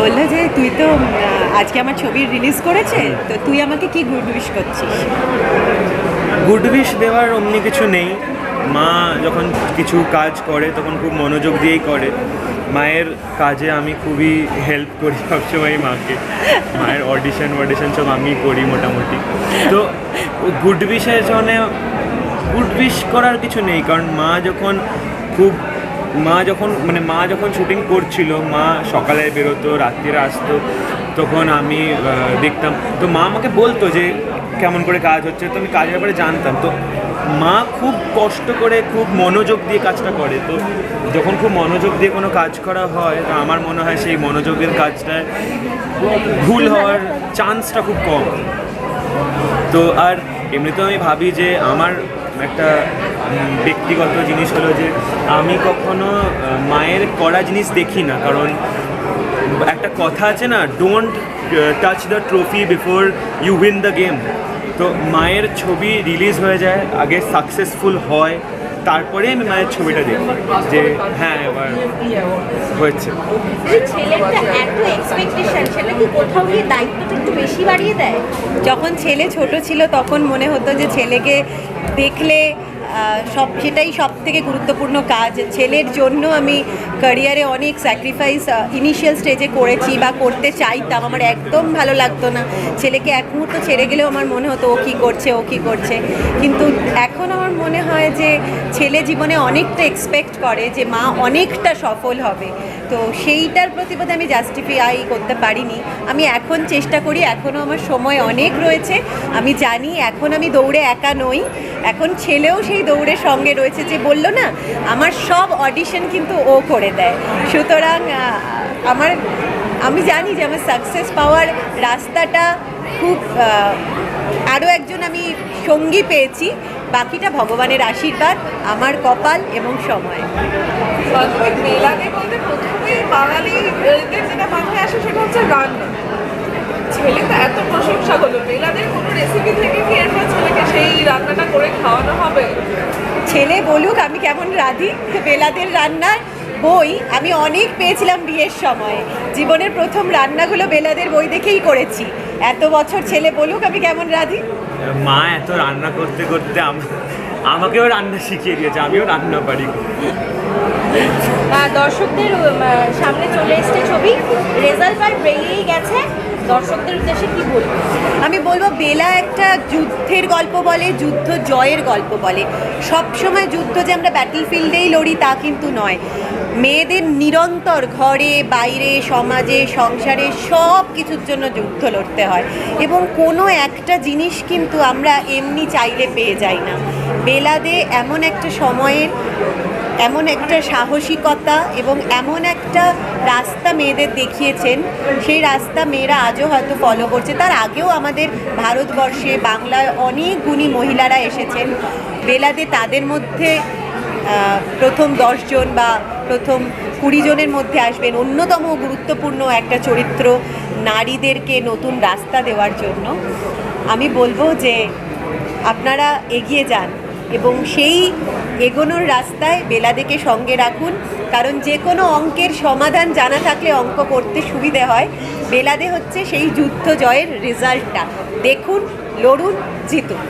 বলল যে তুই তো আজকে আমার ছবি রিলিজ করেছে তো তুই আমাকে কি গুড উইশ করছিস? গুড উইশ দেওয়ার অমনি কিছু নেই। মা যখন কিছু কাজ করে তখন খুব মনোযোগ দিয়েই করে। মায়ের কাজে আমি খুবই হেল্প করি সবসময় মাকে। মায়ের অডিশন অডিশন সব আমি করি মোটামুটি। তো গুড উইশের জন্য গুড উইশ করার কিছু নেই কারণ মা যখন খুব মা যখন মানে মা যখন শুটিং করছিল, মা সকালে বেরোতো, রাত্রিরে আসতো, তখন আমি দেখতাম। তো মা আমাকে বলতো যে, কেমন করে কাজ হচ্ছে? তো আমি কাজের ব্যাপারে জানতাম। তো মা খুব কষ্ট করে, খুব মনোযোগ দিয়ে কাজটা করে। তো যখন খুব মনোযোগ দিয়ে কোনো কাজ করা হয়, তো আমার মনে হয় সেই মনোযোগের কাজটায় ভুল হওয়ার চান্সটা খুব কম। তো আর এমনিতেও আমি ভাবি যে, আমার একটা ব্যক্তিগত জিনিস হলো যে আমি কখনো মায়ের করা জিনিস দেখি না। কারণ একটা কথা আছে না don't touch the trophy before you win the game তো মায়ের ছবি রিলিজ হয়ে যায়, আগে সাকসেসফুল হয় তারপরে আমি মায়ের ছবিটা দেখি যে হ্যাঁ এবার হয়েছে। এত এক্সপেকটেশন সেটা কোথাও গিয়ে দায়িত্বটা একটু বেশি বাড়িয়ে দেয়? যখন ছেলে ছোট ছিল তখন মনে হতো যে ছেলেকে দেখলে সব সেটাই সব থেকে গুরুত্বপূর্ণ কাজ। ছেলের জন্য আমি ক্যারিয়ারে অনেক স্যাক্রিফাইস ইনিশিয়াল স্টেজে করেছি বা করতে চাইতাম। আমার একদম ভালো লাগতো না। ছেলেকে এক মুহূর্ত ছেড়ে গেলেও আমার মনে হতো, ও কী করছে, ও কী করছে? কিন্তু এখন আমার মনে হয় যে ছেলে জীবনে অনেকটা এক্সপেক্ট করে যে মা অনেকটা সফল হবে। তো সেইটার প্রতিবাদে আমি জাস্টিফাই করতে পারিনি। আমি এখন চেষ্টা করি এখনও আমার সময় অনেক রয়েছে। আমি জানি এখন আমি দৌড়ে একা নই। এখন ছেলেও সেই দৌড়ের সঙ্গে রয়েছে যে বলল না, আমার সব অডিশন কিন্তু ও করে দেয়। সুতরাং আমার, আমি জানি যে আমার সাকসেস পাওয়ার রাস্তাটা খুব আরও একজন আমি সঙ্গী পেয়েছি। বাকিটা ভগবানের আশীর্বাদ, আমার কপাল এবং সময়। বান্ধবী মেলাকে বলতে প্রথমেই বাঙালিদের যেটা মাথায় আসে সেটা হচ্ছে রান্না ছেলে তো এত প্রশংসা হলো মেলাদের কোনো রেসিপি থেকে কি এরপর ছেলেকে সেই রান্নাটা করে খাওয়ানো হবে? ছেলে বলুক, আমি কেমন রাধি? বেলাদের রান্নার বই আমি অনেক পেয়েছিলাম বিয়ের সময়। জীবনের প্রথম রান্নাগুলো বেলাদের বই দেখেই করেছি। এত বছর ছেলে বলুক আমি কেমন রাধি? মা এত রান্না করতে করতে আম- আমাকেও রান্না শিখিয়ে দিয়েছে আমিও রান্না পারি। দর্শকদের সামনে চলে এসছে ছবি। রেজাল্ট বার বেরিয়েই গেছে। দর্শকদের উদ্দেশ্যে কি বলব? আমি বলব বেলা একটা যুদ্ধের গল্প বলে যুদ্ধ জয়ের গল্প বলে। সবসময় যুদ্ধ যে আমরা ব্যাটল ফিল্ডেই লড়ি তা কিন্তু নয়। মেয়েদের নিরন্তর ঘরে, বাইরে, সমাজে, সংসারে সব কিছুর জন্য যুদ্ধ লড়তে হয়। এবং কোনো একটা জিনিস কিন্তু আমরা এমনি চাইলে পেয়ে যাই না। বেলাদে এমন একটা সময়ের, এমন একটা সাহসিকতা এবং এমন একটা রাস্তা মেয়েদের দেখিয়েছেন। সেই রাস্তা মেয়েরা আজও হয়তো ফলো করছে। তার আগেও আমাদের ভারতবর্ষে বাংলায় অনেক গুণী মহিলারা এসেছেন। বেলাদে তাদের মধ্যে প্রথম দশজন বা প্রথম কুড়ি জনের মধ্যে আসবেন অন্যতম গুরুত্বপূর্ণ একটা চরিত্র নারীদেরকে নতুন রাস্তা দেওয়ার জন্য। আমি বলব যে আপনারা এগিয়ে যান এবং সেই এগোনোর রাস্তায় বেলাদেকে সঙ্গে রাখুন। কারণ যে কোনো অঙ্কের সমাধান জানা থাকলে অঙ্ক করতে সুবিধে হয়। বেলাদে হচ্ছে সেই যুদ্ধ জয়ের রেজাল্টটা। দেখুন, লড়ুন, জিতুন।